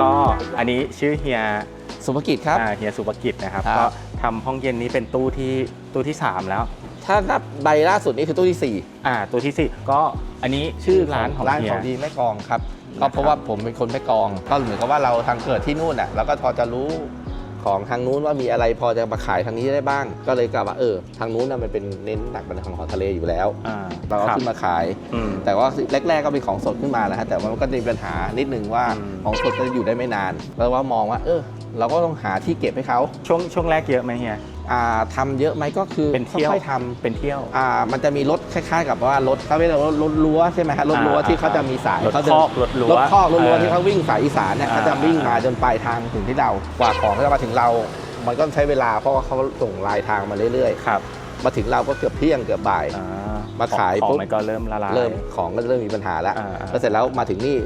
ก็อันนี้ชื่อเฮียสุภกิจครับ อ่าเฮียสุภกิจนะครับครับ ก็ทำห้องเย็นนี้เป็นตู้ที่ตู้ที่ 3 แล้ว ถ้านับใบล่าสุดนี่คือตู้ที่อ่าตู้ที่สี่ก็อันนี้ชื่อร้านของร้านเฮีขย องดีแม่กลองครับนะครับก็เพราะว่าผมเป็นคนแม่กลอง ก็เหมือนกับว่าเราทางเกิดที่นู่นอะเราก็พอจะรู้ ของทางนู้นว่ามีอะไรพอจะมาขายทางนี้ได้บ้าง ก็เลยกลับว่าเออทางนู้นน่ะมันเป็นเน้นหนักเป็นของของทะเลอยู่แล้ว อ่าเราเอาครับขึ้นมาขาย อืม แต่ว่าแรกๆก็เป็นของสดขึ้นมาแหละฮะแต่ว่ามันก็จะมีปัญหานิดนึงว่าอืม ของสดจะอยู่ได้ไม่นานแล้วว่ามองว่าเออเราก็ต้องหาที่เก็บให้เขาช่วงช่วงแรกเยอะไหมเฮีย อ่าทำเยอะไหมก็คือเป็นเที่ยวค่อยๆทำเป็นเที่ยว อ่ามันจะมีรถคล้ายๆกับว่ารถเขาเรียกว่ารถรถรั้วใช่ไหมฮะรถรั้วอ่าที่เขาจะมีสายรถเขาจะคอกรถรั้วรถคอกรถรั้วเออที่เขาวิ่งสายอีสานเนี่ยอ่า เขาจะวิ่งมาจนปลายทางถึงที่เรากว่าของเขาจะมาถึงเรา มันก็ใช้เวลาเพราะว่าเขาส่งลายทางมาเรื่อยครับๆ มาถึงเราก็เกือบเที่ยงเกือบบ่าย อ่มาขายของปุ๊บ มันก็เริ่มละลาย เริ่มของก็เริ่มมีปัญหาแล้วอ่าแล้วเสร็จแล้วมาถึงนี่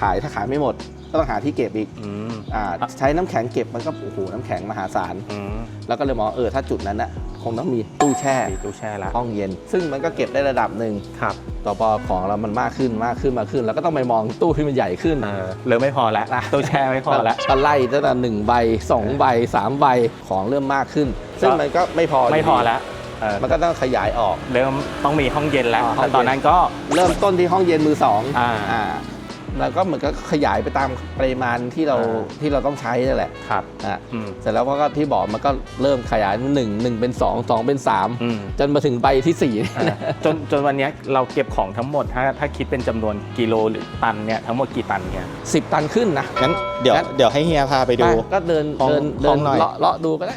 ขายถ้าขายไม่หมด ก็ต้องหาที่เก็บอีกอืมอ่าใช้น้ำแข็งเก็บมันก็โอ้โหน้ำแข็งมหาศาล อืมแล้วก็เลยมองเออถ้าจุดนั้นน่ะคงต้องมีตู้แช่มีตู้แช่ละห้องเย็น ซึ่งมันก็เก็บได้ระดับหนึ่งครับต่อพอของเรามันมากขึ้นมากขึ้นมากขึ้น แล้วก็ต้องไปมองตู้ที่มันใหญ่ขึ้นเออเริ่มไม่พอแล้วนะตู้แช่ไม่พอแล้วก็ไล่ตั้งแต่หนึ่งใบสองใบสามใบของเริ่มมากขึ้น ซึ่งมันก็ไม่พอไม่พอแล้วเออมันก็ต้องขยายออก เริ่มต้องมีห้องเย็นแล้วอ่าห้องเย็นแต่ตอนนั้นก็ เริ่มต้นที่ห้องเย็นมือสองอ่า แล้วก็เหมือนก็ขยายไปตามปริมาณที่เราอ่า ที่เราต้องใช้นั่นแหละครับอะอืมเสร็จแล้วก็ที่บอกมันก็เริ่มขยายหนึ่งหนึ่งเป็นสองสองเป็นสามอืมจนมาถึงใบที่สี่อ่าจนจนวันเนี้ยเราเก็บของทั้งหมดถ้าถ้าคิดเป็นจำนวนกิโลหรือตันเนี่ยทั้งหมดกี่ตันเนี่ย สิบตันขึ้นนะ งั้นเดี๋ยวงั้น เดี๋ยวให้เฮียพาไปดู ไปก็เดินห้องเดินห้เดิอนงหน่อย เลาะเลาะดูก็ได้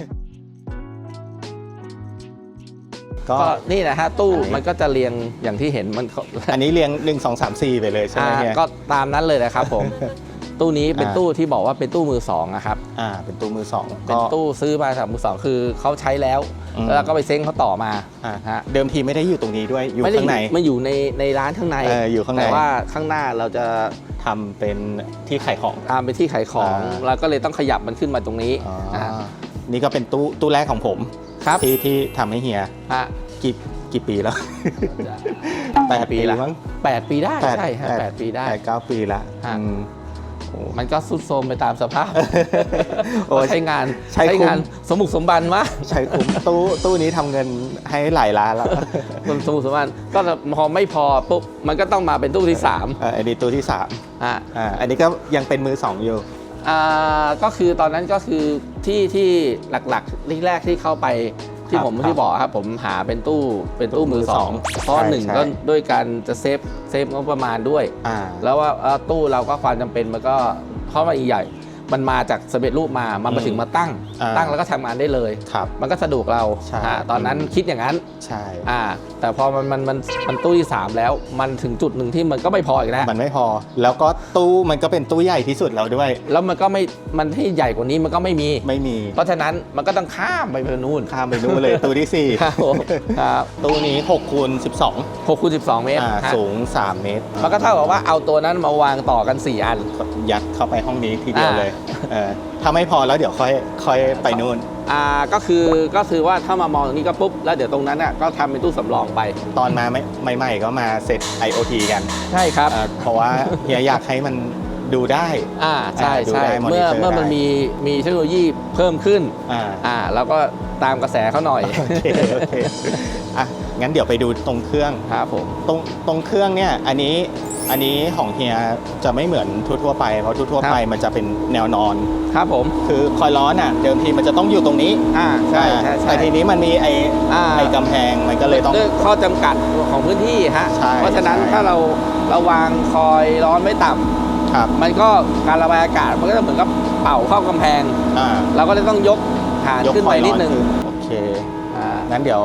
ก็ ก็นี่นะฮะตู้อันนี้ มันก็จะเรียงอย่างที่เห็นมันอันนี้เรียง 1 2 3 4 ไปเลยใช่ไหมอ่าเฮียก็ตามนั้นเลยนะครับผม ตู้นี้เป็นอ่า ตู้ที่บอกว่าเป็นตู้มือสองนะครับ อ่า เป็นตู้มือสองเป็นก็ตู้ซื้อมาจากมือสองคือเขาใช้แล้ว อืม แล้วก็ไปเซ้งเขาต่อมาอ่าฮะเดิมทีไม่ได้อยู่ตรงนี้ด้วยอยู่ไม่ได้ข้างในไม่อยู่ในในร้านข้างในเอออยู่ข้างใน แต่ว่าข้างหน้าเราจะทำเป็นที่ขายของ ตามไปที่ขายของอ่า เราก็เลยต้องขยับมันขึ้นมาตรงนี้อ๋อนะฮะนี่ก็เป็นตู้ตู้แรกของผม ครับ ที่ที่ทำให้เฮียฮะกี่กี่ปีแล้ว แปดปีละมั้งแปดปีได้แปดใช่ฮะแปดปีได้แปดเก้าปีละฮะ อืมโอ้มันก็สุดโทรมไปตามสภาพโอ้ยใช้งานใช้คุ้ม งานสมบุกสมบันมากใช้คุ้มตู้ตู้นี้ทำเงินให้หลายล้านแล้วมันสมบุกสมบันก็พอไม่พอปุ๊บมันก็ต้องมาเป็นตู้ที่สามเอออันนี้ตู้ที่สามอะ อ่าอันนี้ก็ยังเป็นมือสองอยู่อ่า ก็คือตอนนั้นก็คือที่ที่หลักๆที่แรกที่เข้าไปที่ครับผมครับที่บอกครับผมหาเป็นตู้เป็นตู้มือสองตู้มือสองเพราะใช่หนึ่งใช่ก็ด้วยการจะเซฟเซฟงบประมาณด้วยอ่าแล้วว่าเอ่อตู้เราก็ความจำเป็นมันก็เพราะมันอีกใหญ่ มันมาจากสำเร็จรูปมา มันมาอืมถึงมาตั้งอ่าตั้งแล้วก็ทำงานได้เลยครับมันก็สะดวกเราใช่อ่าตอนนั้นคิดอย่างนั้น ใช่อ่าแต่พอมันมันมันมันตู้ที่ 3 แล้ว มันถึงจุดหนึ่งที่มันก็ไม่พออีกแล้วมันไม่พอ แล้วก็ตู้มันก็เป็นตู้ใหญ่ที่สุดแล้วด้วย แล้วมันก็ไม่ มันให้ใหญ่กว่านี้มันก็ไม่มี ไม่มี เพราะฉะนั้นมันก็ต้องข้ามไปเพื่นู่น ข้ามไปนู่นเลยตู้ที่ครับผมครับ4ตู้นี้6คูณ12หกคูณสิบสองเมตรอ่าฮะสูง 3 เมตร มันก็เท่ากับว่าเอาตัวนั้นมาวางต่อกัน 4 อัน ยัดเข้าไปห้องนี้ทีเดียวอ่าเลยเออถ้าไม่พอแล้วเดี๋ยวค่อยค่อยไปนู่น อ่าก็คือก็คือว่าถ้ามามองตรงนี้ก็ปุ๊บแล้วเดี๋ยวตรงนั้นอะก็ทำเป็นตู้สำรองไป ตอนมาไม่ใหม่ๆก็มาเซต IoT กันใช่ครับ เอ่อเพราะว่าเฮียอยากให้มันดูได้ อ่าใช่อ่าดูใช่ได้เมื่อ monitor เมื่อมันได้ มีมีเทคโนโลยีเพิ่มขึ้น อ่าอ่าแล้วก็ตามกระแสเขาหน่อยโอเคโอเคอะงั้นเดี๋ยวไปดูตรงเครื่อง ครับผม ตรงตรงเครื่องเนี่ยอันนี้ อันนี้ของเฮียจะไม่เหมือนทั่วๆไป เพราะทั่วๆไปมันจะเป็นแนวนอน ครับผม คือคอยล้อนอะ เดิมทีมันจะต้องอยู่ตรงนี้อ่าใช่ใช่ใช่ แต่ทีนี้มันมีไอ้อ่า ไอ้กำแพงมันก็เลยต้อง ด้วยข้อจำกัดของพื้นที่ฮะ ใช่เพราะฉะนั้นใช่ ถ้าเราเราวางคอยร้อนไม่ต่ำครับมันก็การระบายอากาศมันก็จะเหมือนกับเป่าเข้ากำแพง อ่าเราก็เลยต้องยกฐานยกขึ้นคไปอยร้นิอดนนึงขึ้นโอเค อ่า งั้นเดี๋ยว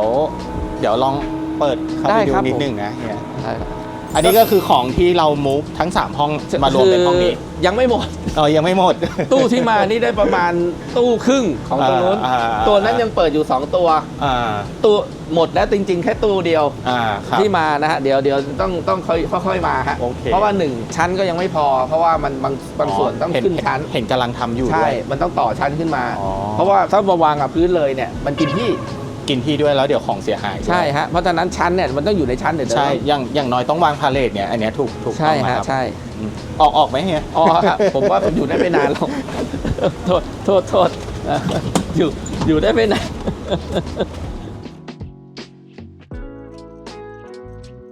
เดี๋ยวลองเปิดเข้าได้ไปดูครับนิดผม นึงนะเฮีย ใช่ครับ อันนี้ก็คือของที่เรา move ทั้ง 3 ห้องมารวมเป็นห้องนี้คือยังไม่หมด เออยังไม่หมด ตู้ที่มานี่ได้ประมาณตู้ครึ่งของตัวนู้นอ่าอ่า ตัวนั้นยังเปิดอยู่ 2 ตัว อ่า ตู้หมดแล้วจริง ๆ แค่ตู้เดียวอ่าครับ ที่มานะฮะเดี๋ยวเดี๋ยวต้องต้องค่อยค่อยๆมาฮะโอเค เพราะว่าหนึ่งชั้นก็ยังไม่พอ เพราะว่ามันบางบางส่วนต้องเห็ขึ้นชั้น เห็นกำลังทำอยู่ใช่ ด้วย มันต้องต่อชั้นขึ้นมา อ๋อ เพราะว่าถ้ามาวางกับพื้นเลยเนี่ย มันกินที่ กินที่ด้วยแล้วเดี๋ยวของเสียหายด้วยใช่ฮะเพราะฉะนั้นชั้นเนี่ยมันต้องอยู่ในชั้นเดี๋ยวใช่อย่างอย่างน้อยต้องวางพาเลทเนี่ยอันเนี้ยถูกถูกใช่ต้องไหมฮะครับใช่อืมออกออกไหมเฮียอ๋อครับผมว่าผมอยู่ได้ไม่นานหรอกโทษโทษโทษเอออยู่อยู่ได้ไม่นาน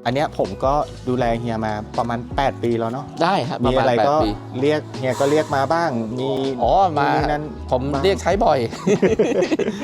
อันเนี้ยผมก็ดูแลเฮียมาประมาณ 8 ปีแล้วเนาะได้ครับปมีระมาณอะไรแปดก็ปี เรียกเฮียก็เรียกมาบ้าง มีอ๋อมานั่น ผมเรียกใช้บ่อย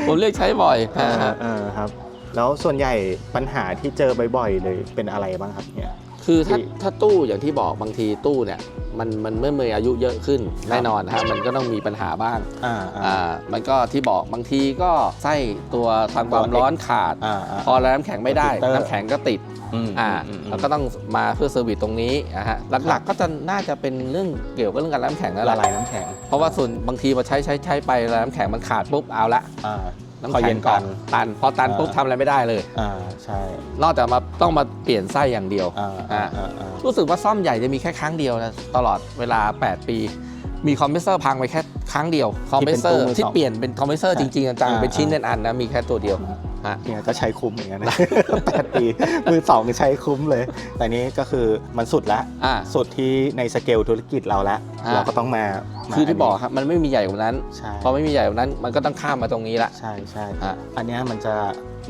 ผมเรียกใช้บ่อยอ่าฮะ เออครับ แล้วส่วนใหญ่ปัญหาที่เจอบ่อยๆเลยเป็นอะไรบ้างครับเนี่ย คือถ้าที่ถ้าตู้อย่างที่บอกบางทีตู้เนี่ยมันมันเมื่อมีอายุเยอะขึ้นครับแน่นอนฮะมันก็ต้องมีปัญหาบ้างอ่าอ่าอ่ามันก็ที่บอกบางทีก็ไส้ตัวทางความร้อนขาดอ่าอ่าพอแล้วน้ำแข็งไม่ได้ฟิลเตอร์น้ำแข็งก็ติดมอ่าอืมแล้วก็ต้องมาเพื่อเซอร์วิสตรงนี้นะฮะหลักๆก็จะน่าจะเป็นเรื่องเกี่ยวกับเรื่องการน้ำแข็งนั่นแหละละลายน้ำแข็งเพราะว่าส่วนบางทีมาใช้ใช้ใช้ไปแล้วน้ำแข็งมันขาดปุ๊บเอาละอ่า น้ำพอแข็เย็งนก่กัอนนตัน พอตันอ่าปุ๊บทำอะไรไม่ได้เลย อ่าใช่ นอกจากมาต้องมาเปลี่ยนไส้อย่างเดียวอ่าอ่าอ่าอ่ารู้สึกว่าซ่อมใหญ่จะมีแค่ครั้งเดียวนะตลอดเวลา 8 ปี มีคอมเพรสเซอร์พังไปแค่ครั้งเดียวคอมเพรสเซอร์ที่เปลี่ยนเป็นคอมเพรสเซอร์จริงๆจังๆเป็นชิ้นเป็นอันนะมีแค่ตัวเดียวฮะ เนี่ยก็ใช้คุ้มเหมือนกันนะแปดปีมือสองใช้คุ้มเลย แต่นี้ก็คือมันสุดละอ่าสุดที่ในสเกลธุรกิจเราแล้วอ่าเราก็ต้องมามาคือที่บอกนนี้ครับมันไม่มีใหญ่กว่านั้นใช่พอไม่มีใหญ่กว่านั้นมันก็ต้องข้ามมาตรงนี้ละใช่ใช่อะอันเนี้ยมันจะ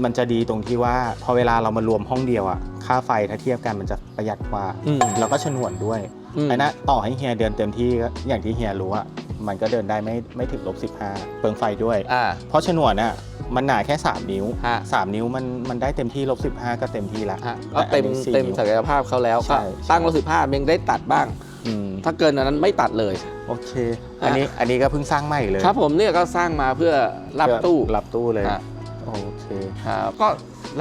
มันจะดีตรงที่ว่าพอเวลาเรามารวมห้องเดียวอะค่าไฟถ้าเทียบกันมันจะประหยัดกว่าอืมแล้วก็ฉนวนด้วยอืมไอ้นะต่อให้เฮียเดินเต็มที่ก็อย่างที่เฮียรู้อะมันก็เดินได้ไม่ไม่ถึงลบสิบห้าเปลืองไฟด้วยอ่าเพราะฉนวนน่ะ มันหนาแค่ 3 นิ้ว ฮะ 3 นิ้วมันมันได้เต็มที่ลบสิบห้าก็เต็มที่ละฮะก็เต็มแต่อันนี้สี่เต็มนิ้ว ศักยภาพเขาแล้วใช่ ก็ใช่ตั้งรถสิบห้ายังได้ตัดบ้าง อืมถ้าเกินอันนั้นไม่ตัดเลย โอเค อันนี้อันนี้ก็เพิ่งสร้างใหม่เลยครับผมเนี่ยก็สร้างมาเพื่อรับตู้รับตู้เลยฮะโอเค ครับก็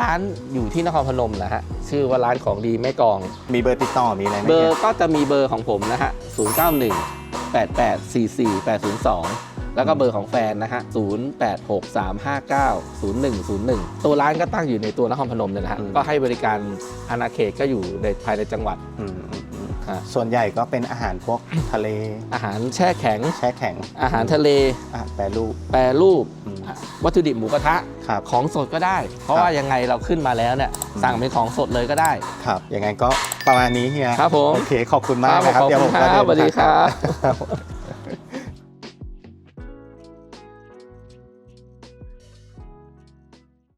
ร้านอยู่ที่นครพนมนะฮะชื่อว่าร้านของดีแม่กลอง มีเบอร์ติดต่อมีอะไรไหมเบอนี่ยร์ก็จะมีเบอร์ของผมนะฮะ 091 88 44 802 แล้วก็เบอร์ของแฟนนะฮะ 086 359 0101 ตัวร้านก็ตั้งอยู่ในตัวนครพนมเนี่ยนะฮะ ก็ให้บริการอาณาเขตก็อยู่ในภายในจังหวัดอืมอืมอืมฮะส่วนใหญ่ก็เป็นอาหารพวกทะเล อาหารแช่แข็ง แช่แข็ง อาหารทะเล อาหารแปรรูป แปรรูปอืมวัตถุดิบหมูกระทะครับของสดก็ได้ เพราะว่ายังไงเราขึ้นมาแล้วเนี่ยสั่งเป็นของสดเลยก็ได้ ครับยังไงก็ประมาณนี้เฮีย ครับผม โอเค ขอบคุณมากครับนะครับขอบคุณเดี๋ยวผมก็ครับเดินสวัสดีทางกลัครับครับ